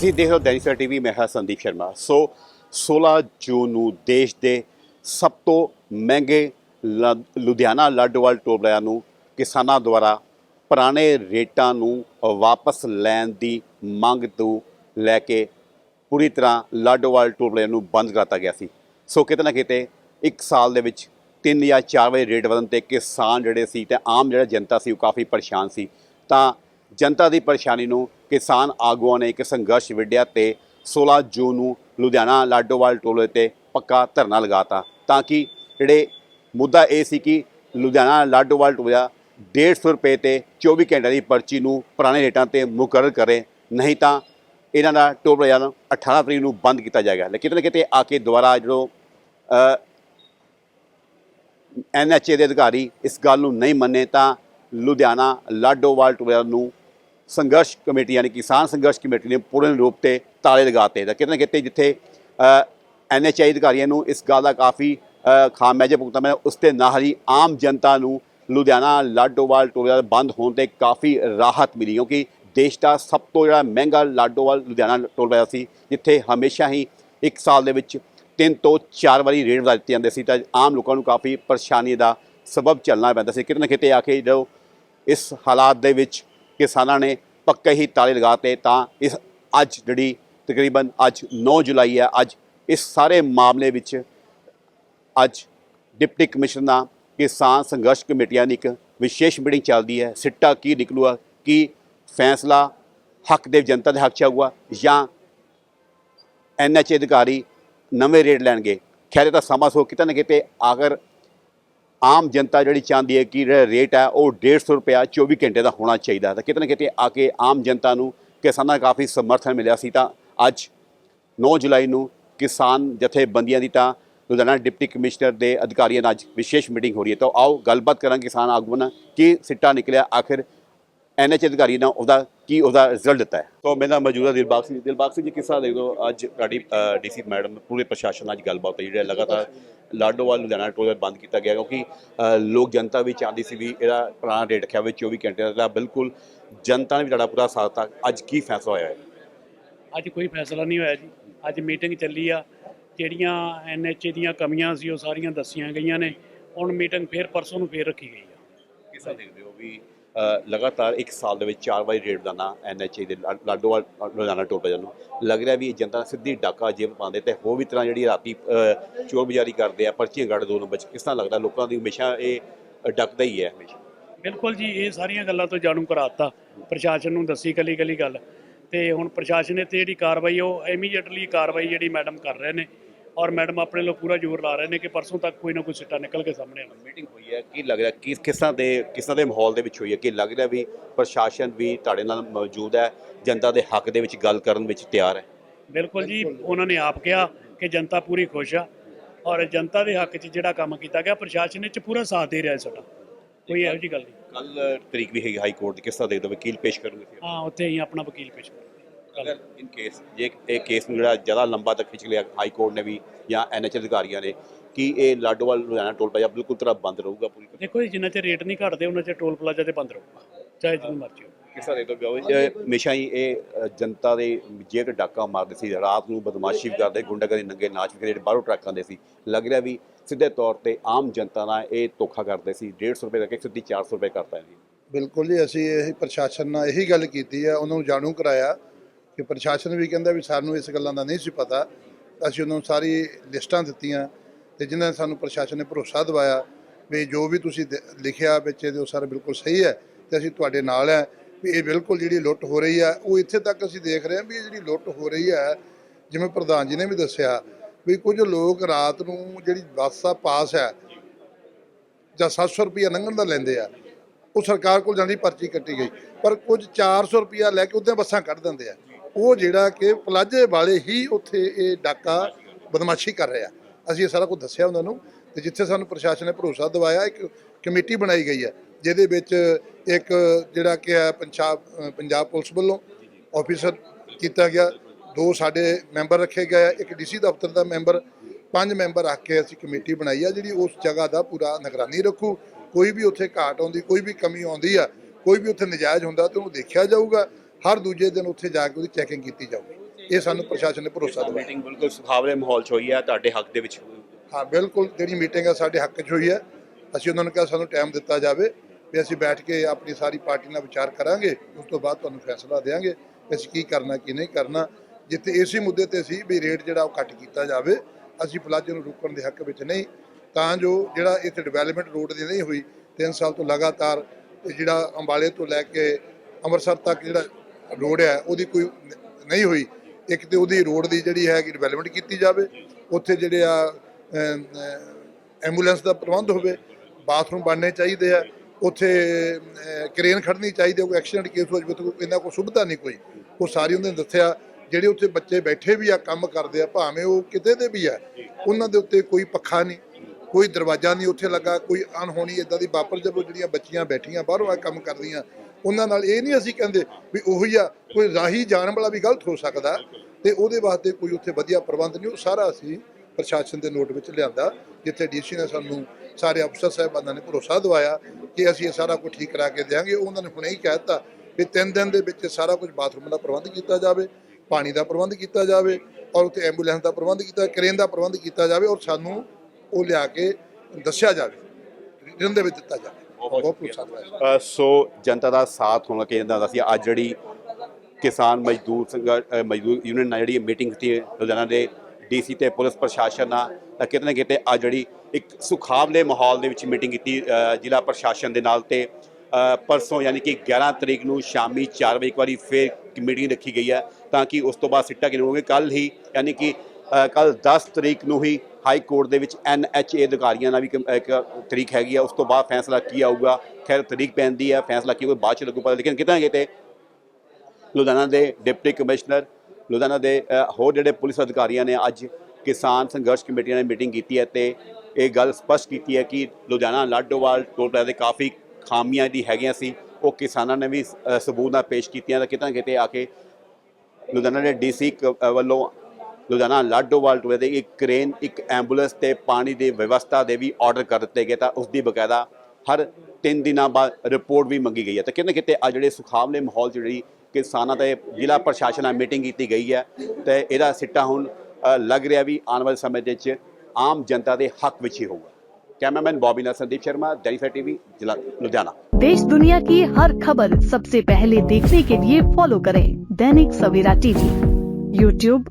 ਤੁਸੀਂ ਦੇਖ ਰਹੇ ਹੋ ਦੈਨਿਕ ਸਵੇਰਾ ਟੀਵੀ, ਮੈਂ ਹਾਂ ਸੰਦੀਪ ਸ਼ਰਮਾ। ਸੋ 16 ਜੂਨ ਨੂੰ ਦੇਸ਼ ਦੇ ਸਭ ਤੋਂ ਮਹਿੰਗੇ ਲ- ਲੁਧਿਆਣਾ ਲਾਡੋਵਾਲ ਟੋਲ ਪਲਾਜ਼ਾ ਨੂੰ ਕਿਸਾਨਾਂ ਦੁਆਰਾ ਪੁਰਾਣੇ ਰੇਟਾਂ ਨੂੰ ਵਾਪਸ ਲੈਣ ਦੀ ਮੰਗ ਤੋਂ ਲੈ ਕੇ ਪੂਰੀ ਤਰ੍ਹਾਂ ਲਾਡੋਵਾਲ ਟੋਲ ਪਲਾਜ਼ਾ ਨੂੰ ਬੰਦ ਕਰਤਾ ਗਿਆ ਸੀ। ਸੋ ਕਿਤੇ ਨਾ ਕਿਤੇ ਇੱਕ ਸਾਲ ਦੇ ਵਿੱਚ ਤਿੰਨ ਜਾਂ ਚਾਰ ਵਜੇ ਰੇਟ ਵਧਣ ਤੇ ਕਿਸਾਨ ਜਿਹੜੇ ਸੀ ਤੇ ਆਮ ਜਿਹੜਾ ਜਨਤਾ ਸੀ ਉਹ ਕਾਫੀ ਪਰੇਸ਼ਾਨ ਸੀ। ਤਾਂ ਜਨਤਾ ਦੀ ਪਰੇਸ਼ਾਨੀ ਨੂੰ ਕਿਸਾਨ ਆਗੂਆਂ ਨੇ ਇੱਕ ਸੰਘਰਸ਼ ਵਿੱਢਿਆ ਤੇ 16 ਜੂਨ ਨੂੰ ਲੁਧਿਆਣਾ ਲਾਡੋਵਾਲ ਟੋਲੇ ਤੇ ਪੱਕਾ ਧਰਨਾ ਲਗਾਤਾ ਤਾਂ ਕਿ ਜਿਹੜੇ ਮੁੱਦਾ ਇਹ ਸੀ ਕਿ ਲੁਧਿਆਣਾ ਲਾਡੋਵਾਲ ਟੋਲਾ 150 ਰੁਪਏ ਤੇ 24 ਘੰਟਿਆਂ ਦੀ ਪਰਚੀ ਨੂੰ ਪੁਰਾਣੇ ਰੇਟਾਂ ਤੇ ਮੁਕਰਰ ਕਰੇ, ਨਹੀਂ ਤਾਂ ਇਹਨਾਂ ਦਾ ਟੋਲ ਪਲਾਜ਼ਾ ਨੂੰ 18 ਤਰੀਕ ਨੂੰ ਬੰਦ ਕੀਤਾ ਜਾਏਗਾ। ਲੇਕਿਨ ਕਿਤੇ ਨਾ ਕਿਤੇ ਆ ਕੇ ਦੁਬਾਰਾ ਜਦੋਂ ਐਨਐਚਏ ਦੇ ਅਧਿਕਾਰੀ ਇਸ ਗੱਲ ਨੂੰ ਨਹੀਂ ਮੰਨੇ ਤਾਂ ਲੁਧਿਆਣਾ ਲਾਡੋਵਾਲ ਟੋਲਾ ਨੂੰ ਸੰਘਰਸ਼ ਕਮੇਟੀ ਯਾਨੀ ਕਿਸਾਨ ਸੰਘਰਸ਼ ਕਮੇਟੀ ਨੇ ਪੂਰਨ ਰੂਪ ਤੇ ਤਾਲੇ ਲਗਾਤੇ ਤਾਂ ਕਿਤੇ ਨਾ ਕਿਤੇ ਜਿੱਥੇ ਐਨਐਚਆਈ ਅਧਿਕਾਰੀਆਂ ਨੂੰ ਇਸ ਗੱਲ ਦਾ ਕਾਫੀ ਅ, ਖਾਮਿਆਜਾ ਭੁਗਤਣਾ ਮੈਂ ਉਸ ਦੇ ਨਾਲ ਹੀ ਆਮ ਜਨਤਾ ਨੂੰ ਲੁਧਿਆਣਾ ਲਾਡੋਵਾਲ ਟੋਲਾ ਬੰਦ ਹੋਣ ਤੇ ਕਾਫੀ ਰਾਹਤ ਮਿਲੀ ਕਿਉਂਕਿ ਦੇਸ਼ ਦਾ ਸਭ ਤੋਂ ਜਿਹੜਾ ਮਹਿੰਗਾ ਲਾਡੋਵਾਲ ਲੁਧਿਆਣਾ ਟੋਲ ਪਲਾਜ਼ਾ ਸੀ ਜਿੱਥੇ ਹਮੇਸ਼ਾ ਹੀ ਇੱਕ ਸਾਲ ਦੇ ਵਿੱਚ ਤਿੰਨ ਤੋਂ ਚਾਰ ਵਾਰੀ ਰੇਟ ਵਧਾ ਦਿੱਤੇ ਜਾਂਦੇ ਸੀ ਤਾਂ ਆਮ ਲੋਕਾਂ ਨੂੰ ਕਾਫੀ ਪਰੇਸ਼ਾਨੀ ਦਾ ਸਬਬ ਚੱਲਣਾ ਪੈਂਦਾ ਸੀ। ਕਿਤੇ ਨਾ ਕਿਤੇ ਆ ਕੇ ਜਦੋਂ ਇਸ ਹਾਲਾਤ ਦੇ ਵਿੱਚ ਕਿਸਾਨਾਂ ਨੇ ਪੱਕੇ ਹੀ ਤਾਲੇ ਲਗਾਤੇ ਤਾਂ ਇਸ ਅੱਜ ਜਿਹੜੀ ਤਕਰੀਬਨ ਅੱਜ 9 ਜੁਲਾਈ ਹੈ, ਅੱਜ ਇਸ ਸਾਰੇ ਮਾਮਲੇ ਵਿੱਚ ਅੱਜ ਡਿਪਟੀ ਕਮਿਸ਼ਨਰ ਕਿਸਾਨ ਸੰਘਰਸ਼ ਕਮੇਟੀਆਂ ਦੀ ਇੱਕ ਵਿਸ਼ੇਸ਼ ਮੀਟਿੰਗ ਚੱਲਦੀ ਹੈ। ਸਿੱਟਾ ਕੀ ਨਿਕਲੂਗਾ, ਕੀ ਫੈਸਲਾ ਹੱਕ ਦੇ ਜਨਤਾ ਦੇ ਹੱਕ 'ਚ ਆਊਗਾ ਜਾਂ ਐਨਐਚਏ ਅਧਿਕਾਰੀ ਨਵੇਂ ਰੇਟ ਲੈਣਗੇ? ਖੈਰ, ਇਹ ਤਾਂ ਸਮਾਂ ਸੋ ਕਿਤੇ ਨਾ ਕਿਤੇ। ਆਖਰ ਆਮ ਜਨਤਾ ਜਿਹੜੀ ਚਾਹੁੰਦੀ ਹੈ ਕਿ ਜਿਹੜਾ ਰੇਟ ਹੈ ਉਹ 150 ਰੁਪਿਆ 24 ਘੰਟੇ ਦਾ ਹੋਣਾ ਚਾਹੀਦਾ ਤਾਂ ਕਿਤੇ ਨਾ ਕਿਤੇ ਆ ਕੇ ਆਮ ਜਨਤਾ ਨੂੰ ਕਿਸਾਨਾਂ ਦਾ ਕਾਫੀ ਸਮਰਥਨ ਮਿਲਿਆ ਸੀ ਤਾਂ ਅੱਜ 9 ਜੁਲਾਈ ਨੂੰ ਕਿਸਾਨ ਜਥੇਬੰਦੀਆਂ ਦੀ ਤਾਂ ਲੁਧਿਆਣਾ ਡਿਪਟੀ ਕਮਿਸ਼ਨਰ ਦੇ ਅਧਿਕਾਰੀਆਂ ਨਾਲ ਅੱਜ ਵਿਸ਼ੇਸ਼ ਮੀਟਿੰਗ ਹੋ ਰਹੀ ਹੈ। ਤਾਂ ਆਓ ਗੱਲਬਾਤ ਕਰਾਂਗੇ ਕਿਸਾਨ ਆਗੂਆਂ ਨਾਲ ਕੀ ਸਿੱਟਾ ਨਿਕਲਿਆ, ਆਖਿਰ ਐਨਐਚ ਅਧਿਕਾਰੀ ਨੇ ਉਹਦਾ ਕੀ ਉਹਦਾ ਰਿਜ਼ਲਟ ਦਿੱਤਾ ਹੈ। ਤੋਂ ਮੇਰਾ ਮੌਜੂਦਾ ਦਿਲਬਾਗ ਸਿੰਘ। ਦਿਲਬਾਗ ਸਿੰਘ ਜੀ ਕਿਸ ਦੇਖਦੇ ਹੋ? ਅੱਜ ਤੁਹਾਡੀ ਡੀਸੀ ਮੈਡਮ ਪੂਰੇ ਪ੍ਰਸ਼ਾਸਨ ਨਾਲ ਅੱਜ ਗੱਲਬਾਤ ਹੋਈ ਜਿਹੜਾ ਲਗਾਤਾਰ ਲਾਡੋਵਾਲ ਲੁਧਿਆਣਾ ਟੋਲ ਬੰਦ ਕੀਤਾ ਗਿਆ ਕਿਉਂਕਿ ਲੋਕ ਜਨਤਾ ਵੀ ਚਾਹੁੰਦੀ ਸੀ ਵੀ ਇਹਦਾ ਪੁਰਾਣਾ ਰੇਟ ਰੱਖਿਆ ਹੋਵੇ 24 ਘੰਟੇ ਦਾ। ਬਿਲਕੁਲ ਜਨਤਾ ਨੇ ਵੀ ਤੁਹਾਡਾ ਪੂਰਾ ਸਾਥ ਦਿੱਤਾ। ਅੱਜ ਕੀ ਫੈਸਲਾ ਹੋਇਆ ਹੈ? ਅੱਜ ਕੋਈ ਫੈਸਲਾ ਨਹੀਂ ਹੋਇਆ ਜੀ। ਅੱਜ ਮੀਟਿੰਗ ਚੱਲੀ ਆ। ਜਿਹੜੀਆਂ ਐਨਐਚਏ ਦੀਆਂ ਕਮੀਆਂ ਸੀ ਉਹ ਸਾਰੀਆਂ ਦੱਸੀਆਂ ਗਈਆਂ ਨੇ। ਹੁਣ ਮੀਟਿੰਗ ਫੇਰ ਪਰਸੋਂ ਨੂੰ ਫੇਰ ਰੱਖੀ ਗਈ ਆ। ਕਿਸ ਦੇਖਦੇ ਹੋ ਵੀ ਲਗਾਤਾਰ ਇੱਕ ਸਾਲ ਦੇ ਵਿੱਚ ਚਾਰ ਵਾਰੀ ਰੇਟ ਦਾਣਾ ਐਨਐਚਏ ਦੇ ਲਾ- ਲਾਡੋਵਾਲ ਲੁਧਿਆਣਾ ਟੋਲ ਪਲਾਜ਼ਾ ਨੂੰ। ਲੱਗ ਰਿਹਾ ਵੀ ਇਹ ਜਨਤਾ ਸਿੱਧੀ ਡਾਕਾ ਜੇਬ ਪਾਉਂਦੇ ਤੇ ਹੋਰ ਵੀ ਤਰ੍ਹਾਂ ਜਿਹੜੀ ਰਾਤੀ ਚੋਰ ਬਜ਼ਾਰੀ ਕਰਦੇ ਆ, ਪਰਚੀਆਂ ਗੜ ਦੋ ਨੰਬਰ 'ਚ, ਕਿਸ ਤਰ੍ਹਾਂ ਲੱਗਦਾ ਲੋਕਾਂ ਦੀ ਹਮੇਸ਼ਾ ਇਹ ਡੱਕਦਾ ਹੀ ਹੈ ਹਮੇਸ਼ਾ? ਬਿਲਕੁਲ ਜੀ, ਇਹ ਸਾਰੀਆਂ ਗੱਲਾਂ ਤੋਂ ਜਾਣੂ ਕਰਾਤਾ ਪ੍ਰਸ਼ਾਸਨ ਨੂੰ ਦੱਸੀ ਕਲੀ ਕਲੀ ਗੱਲ। ਤੇ ਹੁਣ ਪ੍ਰਸ਼ਾਸਨ ਨੇ ਤੇ ਜਿਹੜੀ ਕਾਰਵਾਈ ਉਹ ਇਮੀਡੀਏਟਲੀ ਕਾਰਵਾਈ ਜਿਹੜੀ ਮੈਡਮ ਕਰ ਰਹੇ ਨੇ। ਔਰ ਮੈਡਮ ਆਪਣੇ ਲੋਕ ਪੂਰਾ ਜ਼ੋਰ ਲਾ ਰਹੇ ਨੇ ਕਿ ਪਰਸੋਂ ਤੱਕ ਕੋਈ ਨਾ ਕੋਈ ਸਿੱਟਾ ਨਿਕਲ ਕੇ ਸਾਹਮਣੇ ਆਵੇ ਮੀਟਿੰਗ ਹੋਈ ਹੈ ਕੀ ਲੱਗ ਰਿਹਾ ਕਿਸ ਕਿਸ ਦੇ ਕਿਸ ਦੇ ਮਾਹੌਲ ਦੇ ਵਿੱਚ ਹੋਈ ਹੈ? ਕਿ ਲੱਗ ਰਿਹਾ ਵੀ ਪ੍ਰਸ਼ਾਸਨ ਵੀ ਤੁਹਾਡੇ ਨਾਲ ਮੌਜੂਦ ਹੈ ਜਨਤਾ ਦੇ ਹੱਕ ਦੇ ਵਿੱਚ ਗੱਲ ਕਰਨ ਵਿੱਚ ਤਿਆਰ ਹੈ? ਬਿਲਕੁਲ ਜੀ ਉਹਨਾਂ ਨੇ ਆਪ ਕਿਹਾ ਕਿ ਜਨਤਾ ਪੂਰੀ ਖੁਸ਼ ਆ ਔਰ ਜਨਤਾ ਦੇ ਹੱਕ 'ਚ ਜਿਹੜਾ ਕੰਮ ਕੀਤਾ ਗਿਆ ਪ੍ਰਸ਼ਾਸਨ ਨੇ ਚ ਪੂਰਾ ਸਾਥ ਦੇ ਰਿਹਾ ਸਾਡਾ। ਕੋਈ ਇਹੋ ਜਿਹੀ ਗੱਲ ਨਹੀਂ। ਕੱਲ ਤਰੀਕ ਵੀ ਹੈਗੀ ਹਾਈ ਕੋਰਟ ਦੀ ਕਿਸ ਤਰ੍ਹਾਂ ਦੇਖਦੇ ਵਕੀਲ ਪੇਸ਼ ਕਰੂਗੇ ਹਾਂ ਉੱਥੇ ਹੀ ਆਪਣਾ ਵਕੀਲ ਪੇਸ਼ ਕਰਾਂਗੇ ਅਗਰ ਇਨ ਕੇਸ ਜੇ ਇਹ ਕੇਸ ਨੂੰ ਜਿਹੜਾ ਜ਼ਿਆਦਾ ਲੰਬਾ ਤੱਕ ਖਿੱਚ ਲਿਆ ਹਾਈ ਕੋਰਟ ਨੇ ਵੀ ਜਾਂ ਐਨਐਚ ਅਧਿਕਾਰੀਆਂ ਨੇ ਕਿ ਇਹ ਲਾਡੋਵਾਲ ਲੁਧਿਆਣਾ ਟੋਲ ਪਲਾਜ਼ਾ ਬਿਲਕੁਲ ਤਰ੍ਹਾਂ ਬੰਦ ਰਹੂਗਾ ਪੂਰੀ ਤਰ੍ਹਾਂ? ਦੇਖੋ ਜੀ ਜਿੰਨਾ ਚਿਰ ਰੇਟ ਨਹੀਂ ਘਟਦੇ ਉਹਨਾਂ ਚਿਰ ਟੋਲ ਪਲਾਜ਼ਾ ਤੇ ਬੰਦ ਰਹੂਗਾ ਚਾਹੇ ਜਿੰਨੀ ਮਰਜ਼ੀ ਹੋ ਕਿਸ ਇਹ ਹਮੇਸ਼ਾ ਹੀ ਇਹ ਜਨਤਾ ਦੇ ਜੇਬ ਡਾਕਾ ਮਾਰਦੇ ਸੀ ਰਾਤ ਨੂੰ ਬਦਮਾਸ਼ੀ ਵੀ ਕਰਦੇ ਗੁੰਡਾਗਰਦੀ ਨੰਗੇ ਨਾਚ ਵੀ ਜਿਹੜੇ ਬਾਹਰੋਂ ਟਰੱਕ ਆਉਂਦੇ ਸੀ। ਲੱਗ ਰਿਹਾ ਵੀ ਸਿੱਧੇ ਤੌਰ ਤੇ ਆਮ ਜਨਤਾ ਨਾਲ ਇਹ ਧੋਖਾ ਕਰਦੇ ਸੀ 150 ਰੁਪਏ ਦਾ ਕਿ ਸਿੱਧੀ 400 ਰੁਪਏ ਕਰਤਾ ਹੈ ਬਿਲਕੁਲ ਜੀ ਅਸੀਂ ਇਹ ਪ੍ਰਸ਼ਾਸਨ ਨਾਲ ਇਹੀ ਗੱਲ ਕੀਤੀ ਹੈ ਉਹਨਾਂ ਨੂੰ ਜਾਣੂ ਕਰਾਇਆ ਕਿ ਪ੍ਰਸ਼ਾਸਨ ਵੀ ਕਹਿੰਦਾ ਵੀ ਸਾਨੂੰ ਇਸ ਗੱਲਾਂ ਦਾ ਨਹੀਂ ਸੀ ਪਤਾ। ਅਸੀਂ ਉਹਨਾਂ ਨੂੰ ਸਾਰੀ ਲਿਸਟਾਂ ਦਿੱਤੀਆਂ ਤੇ ਜਿਨ੍ਹਾਂ ਨੇ ਸਾਨੂੰ ਪ੍ਰਸ਼ਾਸਨ ਨੇ ਭਰੋਸਾ ਦਿਵਾਇਆ ਵੀ ਜੋ ਵੀ ਤੁਸੀਂ ਲਿਖਿਆ ਵਿੱਚ ਇਹਦੇ ਉਹ ਸਾਰਾ ਬਿਲਕੁਲ ਸਹੀ ਹੈ ਤੇ ਅਸੀਂ ਤੁਹਾਡੇ ਨਾਲ ਹੈ ਵੀ ਇਹ ਬਿਲਕੁਲ ਜਿਹੜੀ ਲੁੱਟ ਹੋ ਰਹੀ ਹੈ ਉਹ ਇੱਥੇ ਤੱਕ ਅਸੀਂ ਦੇਖ ਰਹੇ ਹਾਂ ਵੀ ਇਹ ਜਿਹੜੀ ਲੁੱਟ ਹੋ ਰਹੀ ਹੈ ਜਿਵੇਂ ਪ੍ਰਧਾਨ ਜੀ ਨੇ ਵੀ ਦੱਸਿਆ ਵੀ ਕੁਝ ਲੋਕ ਰਾਤ ਨੂੰ ਜਿਹੜੀ ਬੱਸ ਆ, ਪਾਸ ਹੈ ਜਾਂ 700 ਰੁਪਇਆ ਲੰਘਣ ਦਾ ਲੈਂਦੇ ਆ, ਉਹ ਸਰਕਾਰ ਕੋਲ ਜਾਂਦੀ ਪਰਚੀ ਕੱਟੀ ਗਈ। ਪਰ ਕੁਝ 400 ਰੁਪਇਆ ਲੈ ਕੇ ਉੱਤੇ ਬੱਸਾਂ ਕੱਢ ਦਿੰਦੇ ਆ। ਉਹ ਜਿਹੜਾ ਕਿ ਪਲਾਜੇ ਵਾਲੇ ਹੀ ਉੱਥੇ ਇਹ ਡਾਕਾ ਬਦਮਾਸ਼ੀ ਕਰ ਰਿਹਾ। ਅਸੀਂ ਇਹ ਸਾਰਾ ਕੁਝ ਦੱਸਿਆ ਉਹਨਾਂ ਨੂੰ ਤੇ ਜਿੱਥੇ ਸਾਨੂੰ ਪ੍ਰਸ਼ਾਸਨ ਨੇ ਭਰੋਸਾ ਦਿਵਾਇਆ ਇੱਕ ਕਮੇਟੀ ਬਣਾਈ ਗਈ ਹੈ ਜਿਹਦੇ ਵਿੱਚ ਇੱਕ ਜਿਹੜਾ ਕਿ ਹੈ ਪੰਜਾਬ ਪੰਜਾਬ ਪੁਲਿਸ ਵੱਲੋਂ ਆਫੀਸਰ ਕੀਤਾ ਗਿਆ ਦੋ ਸਾਡੇ ਮੈਂਬਰ ਰੱਖੇ ਗਏ ਆ, ਇੱਕ ਡੀਸੀ ਦਫ਼ਤਰ ਦਾ ਮੈਂਬਰ ਪੰਜ ਮੈਂਬਰ ਰੱਖ ਕੇ ਅਸੀਂ ਕਮੇਟੀ ਬਣਾਈ ਆ ਜਿਹੜੀ ਉਸ ਜਗ੍ਹਾ ਦਾ ਪੂਰਾ ਨਿਗਰਾਨੀ ਰੱਖੂ। ਕੋਈ ਵੀ ਉੱਥੇ ਘਾਟ ਆਉਂਦੀ ਕੋਈ ਵੀ ਕਮੀ ਆਉਂਦੀ ਆ ਕੋਈ ਵੀ ਉੱਥੇ ਨਜਾਇਜ਼ ਹੁੰਦਾ ਤੇ ਉਹਨੂੰ ਦੇਖਿਆ ਜਾਊਗਾ। ਹਰ ਦੂਜੇ ਦਿਨ ਉੱਥੇ ਜਾ ਕੇ ਉਹਦੀ ਚੈਕਿੰਗ ਕੀਤੀ ਜਾਊਗੀ। ਇਹ ਸਾਨੂੰ ਪ੍ਰਸ਼ਾਸਨ ਨੇ ਭਰੋਸਾ ਦਿਵਾਇਆ। ਮੀਟਿੰਗ ਬਿਲਕੁਲ ਸੁਖਾਵਲੇ ਮਾਹੌਲ 'ਚ ਹੋਈ ਹੈ ਤੁਹਾਡੇ ਹੱਕ ਦੇ ਵਿੱਚ। ਹਾਂ ਬਿਲਕੁਲ ਜਿਹੜੀ ਮੀਟਿੰਗ ਆ ਸਾਡੇ ਹੱਕ 'ਚ ਹੋਈ ਹੈ ਅਸੀਂ ਉਹਨਾਂ ਨੂੰ ਕਿਹਾ ਸਾਨੂੰ ਟਾਈਮ ਦਿੱਤਾ ਜਾਵੇ ਵੀ ਅਸੀਂ ਬੈਠ ਕੇ ਆਪਣੀ ਸਾਰੀ ਪਾਰਟੀ ਨਾਲ ਵਿਚਾਰ ਕਰਾਂਗੇ ਉਸ ਤੋਂ ਬਾਅਦ ਤੁਹਾਨੂੰ ਫੈਸਲਾ ਦੇਵਾਂਗੇ ਅਸੀਂ ਕੀ ਕਰਨਾ ਕੀ ਨਹੀਂ ਕਰਨਾ। ਜਿੱਥੇ ਇਸੇ ਮੁੱਦੇ ਤੇ ਸੀ ਵੀ ਰੇਟ ਜਿਹੜਾ ਉਹ ਘੱਟ ਕੀਤਾ ਜਾਵੇ ਅਸੀਂ ਪਲਾਜੇ ਨੂੰ ਰੋਕਣ ਦੇ ਹੱਕ ਵਿੱਚ ਨਹੀਂ। ਤਾਂ ਜੋ ਜਿਹੜਾ ਇੱਥੇ ਡਿਵੈਲਪਮੈਂਟ ਰੋਡ ਦੀ ਨਹੀਂ ਹੋਈ 3 ਸਾਲ ਤੋਂ ਲਗਾਤਾਰ ਜਿਹੜਾ ਅੰਬਾਲੇ ਤੋਂ ਲੈ ਕੇ ਅੰਮ੍ਰਿਤਸਰ ਤੱਕ ਜਿਹੜਾ ਰੋਡ ਹੈ ਉਹਦੀ ਕੋਈ ਨਹੀਂ ਹੋਈ। ਇੱਕ ਤੇ ਉਹਦੀ ਰੋਡ ਦੀ ਜਿਹੜੀ ਹੈ ਕਿ ਡਿਵੈਲਪਮੈਂਟ ਕੀਤੀ ਜਾਵੇ ਉੱਥੇ ਜਿਹੜੇ ਆ ਐਂਬੂਲੈਂਸ ਦਾ ਪ੍ਰਬੰਧ ਹੋਵੇ ਬਾਥਰੂਮ ਬਣਨੇ ਚਾਹੀਦੇ ਆ ਉੱਥੇ ਅਮ, ਕ੍ਰੇਨ ਖੜਨੀ ਚਾਹੀਦੀ ਹੈ ਕੋਈ ਐਕਸੀਡੈਂਟ ਕੇਸ ਹੋ ਜਾਵੇ ਤਾਂ ਇਹਨਾਂ ਕੋਲ ਸੁਵਿਧਾ ਨਹੀਂ ਕੋਈ। ਉਹ ਸਾਰੀ ਉਹਨਾਂ ਨੇ ਦੱਸਿਆ ਜਿਹੜੇ ਉੱਥੇ ਬੱਚੇ ਬੈਠੇ ਵੀ ਆ ਕੰਮ ਕਰਦੇ ਆ ਭਾਵੇਂ ਉਹ ਕਿਤੇ ਦੇ ਵੀ ਆ ਉਹਨਾਂ ਦੇ ਉੱਤੇ ਕੋਈ ਪੱਖਾ ਨਹੀਂ ਕੋਈ ਦਰਵਾਜ਼ਾ ਨਹੀਂ ਉੱਥੇ ਲੱਗਾ ਕੋਈ ਅਣਹੋਣੀ ਇਦਾਂ ਦੀ ਵਾਪਰ ਜਦੋਂ ਜਿਹੜੀਆਂ ਬੱਚੀਆਂ ਬੈਠੀਆਂ ਬਾਹਰੋਂ ਆ ਕੰਮ ਕਰਦੀਆਂ ਉਹਨਾਂ ਨਾਲ ਇਹ ਨਹੀਂ ਅਸੀਂ ਕਹਿੰਦੇ ਵੀ ਉਹੀ ਆ, ਕੋਈ ਰਾਹੀ ਜਾਣ ਵਾਲਾ ਵੀ ਗਲਤ ਹੋ ਸਕਦਾ ਤੇ ਉਹਦੇ ਵਾਸਤੇ ਕੋਈ ਉੱਥੇ ਵਧੀਆ ਪ੍ਰਬੰਧ ਨਹੀਂ, ਉਹ ਸਾਰਾ ਅਸੀਂ ਪ੍ਰਸ਼ਾਸਨ ਦੇ ਨੋਟ ਵਿੱਚ ਲਿਆਂਦਾ, ਜਿੱਥੇ ਡੀਸੀ ਨੇ ਸਾਨੂੰ ਸਾਰੇ ਅਫਸਰ ਸਾਹਿਬਾਨਾਂ ਨੇ ਭਰੋਸਾ ਦਵਾਇਆ ਕਿ ਅਸੀਂ ਇਹ ਸਾਰਾ ਕੁਝ ਠੀਕ ਕਰਾ ਕੇ ਦੇਵਾਂਗੇ ਉਹਨਾਂ ਨੇ ਹੁਣੇ ਹੀ ਕਹਿ ਦਿੱਤਾ ਵੀ ਤਿੰਨ ਦਿਨ ਦੇ ਵਿੱਚ ਸਾਰਾ ਕੁਝ ਬਾਥਰੂਮ ਦਾ ਪ੍ਰਬੰਧ ਕੀਤਾ ਜਾਵੇ, ਪਾਣੀ ਦਾ ਪ੍ਰਬੰਧ ਕੀਤਾ ਜਾਵੇ ਔਰ ਉੱਥੇ ਐਂਬੂਲੈਂਸ ਦਾ ਪ੍ਰਬੰਧ ਕੀਤਾ, ਕਰੇਨ ਦਾ ਪ੍ਰਬੰਧ ਕੀਤਾ ਜਾਵੇ ਔਰ ਸਾਨੂੰ ਉਹ ਲਿਆ ਕੇ ਦੱਸਿਆ ਜਾਵੇ, ਰਿਟਰਨ ਦੇ ਵਿੱਚ ਦਿੱਤਾ ਜਾਵੇ। ਸੋ ਜਨਤਾ ਦਾ ਸਾਥ ਹੋਣਾ ਚਾਹੀਦਾ ਦਾ ਸੀ ਅੱਜ ਜਿਹੜੀ ਕਿਸਾਨ ਮਜ਼ਦੂਰ ਸੰਘਰਸ਼ ਮਜ਼ਦੂਰ ਯੂਨੀਅਨ ਨਾਲ ਜਿਹੜੀ ਮੀਟਿੰਗ ਸੀ ਲੁਧਿਆਣਾ ਦੇ ਡੀਸੀ ਤੇ ਪੁਲਿਸ ਪ੍ਰਸ਼ਾਸਨ ਨਾਲ, ਤਾਂ ਕਿਤੇ ਨਾ ਕਿਤੇ ਅੱਜ ਜਿਹੜੀ ਇੱਕ ਸੁਖਾਵਲੇ ਮਾਹੌਲ ਦੇ ਵਿੱਚ ਮੀਟਿੰਗ ਕੀਤੀ ਜ਼ਿਲ੍ਹਾ ਪ੍ਰਸ਼ਾਸਨ ਦੇ ਨਾਲ ਤੇ ਪਰਸੋਂ ਯਾਨੀ ਕਿ 11 ਤਰੀਕ ਨੂੰ ਸ਼ਾਮੀ 4 ਵਜੇ ਇੱਕ ਵਾਰੀ ਫੇਰ ਮੀਟਿੰਗ ਰੱਖੀ ਗਈ ਹੈ ਤਾਂ ਕਿ ਉਸ ਤੋਂ ਬਾਅਦ ਸਿੱਟਾ ਗਿਣੋਗੇ ਕੱਲ ਹੀ ਯਾਨੀ ਕਿ ਕੱਲ 10 ਤਰੀਕ ਨੂੰ ਹੀ ਹਾਈ ਕੋਰਟ ਦੇ ਵਿੱਚ ਐਨਐਚਏ ਅਧਿਕਾਰੀਆਂ ਨਾਲ ਵੀ ਇੱਕ- ਤਰੀਕ ਹੈਗੀ ਆ। ਉਸ ਤੋਂ ਬਾਅਦ ਫੈਸਲਾ ਕੀ ਆਊਗਾ? ਖੈਰ, ਤਰੀਕ ਪੈਂਦੀ ਹੈ ਫੈਸਲਾ ਕੀ ਹੋਊਗਾ, ਬਾਅਦ ਚ ਲੱਗੂ ਪਤਾ ਲੇਕਿਨ ਕਿਤੇ ਨਾ ਕਿਤੇ ਲੁਧਿਆਣਾ ਦੇ ਡਿਪਟੀ ਕਮਿਸ਼ਨਰ, ਲੁਧਿਆਣਾ ਦੇ ਹੋਰ ਜਿਹੜੇ ਪੁਲਿਸ ਅਧਿਕਾਰੀਆਂ ਨੇ ਅੱਜ ਕਿਸਾਨ ਸੰਘਰਸ਼ ਕਮੇਟੀਆਂ ਨੇ ਮੀਟਿੰਗ ਕੀਤੀ ਹੈ ਤੇ ਇਹ ਗੱਲ ਸਪਸ਼ਟ ਕੀਤੀ ਹੈ ਕਿ ਲੁਧਿਆਣਾ ਲਾਡੋਵਾਲ ਟੋਲ ਪਲਾਜ਼ਾ ਦੇ ਕਾਫੀ ਖਾਮੀਆਂ ਦੀ ਹੈਗੀਆਂ ਸੀ। ਉਹ ਕਿਸਾਨਾਂ ਨੇ ਵੀ ਸਬੂਤ ਨਾਲ ਪੇਸ਼ ਕੀਤੀਆਂ ਤਾਂ ਕਿਤੇ ਨਾ ਕਿਤੇ ਆ ਕੇ ਲੁਧਿਆਣਾ ਦੇ ਡੀਸੀ ਵੱਲੋਂ ਲੁਧਿਆਣਾ ਲਾਡੋਵਾਲ ਟੂਏ ਦੇ ਇੱਕ ਕ੍ਰੇਨ, ਇੱਕ ਐਂਬੂਲੈਂਸ ਤੇ ਪਾਣੀ ਦੀ ਵਿਵਸਥਾ ਦੇ ਵੀ ਆਰਡਰ ਕਰ ਦਿੱਤੇ ਗਏ ਤਾਂ ਉਸ ਦੀ ਬਕਾਇਦਾ ਹਰ 3 ਦਿਨਾਂ ਬਾਅਦ ਰਿਪੋਰਟ ਵੀ ਮੰਗੀ ਗਈ ਹੈ। ਤਾਂ ਕਿੰਨੇ ਕਿਤੇ ਆ ਜਿਹੜੇ ਸੁਖਾਵਲੇ ਮਾਹੌਲ ਜਿਹੜੀ ਕਿਸਾਨਾਂ ਦਾ ਜ਼ਿਲ੍ਹਾ ਪ੍ਰਸ਼ਾਸਨ ਨਾਲ ਮੀਟਿੰਗ ਕੀਤੀ ਗਈ ਹੈ ਤੇ ਇਹਦਾ ਸਿੱਟਾ ਹੁਣ ਲੱਗ ਰਿਹਾ ਵੀ ਆਉਣ ਵਾਲੇ ਸਮੇਂ ਦੇ ਵਿੱਚ ਆਮ ਜਨਤਾ ਦੇ ਹੱਕ ਵਿੱਚ ਹੀ ਹੋਊਗਾ। कैमरामैन बॉबी ना संदीप शर्मा डेलीफा टीवी जिला लुधियाना देश दुनिया की हर खबर सबसे पहले देखने के लिए फॉलो करें Dainik Savera TV YouTube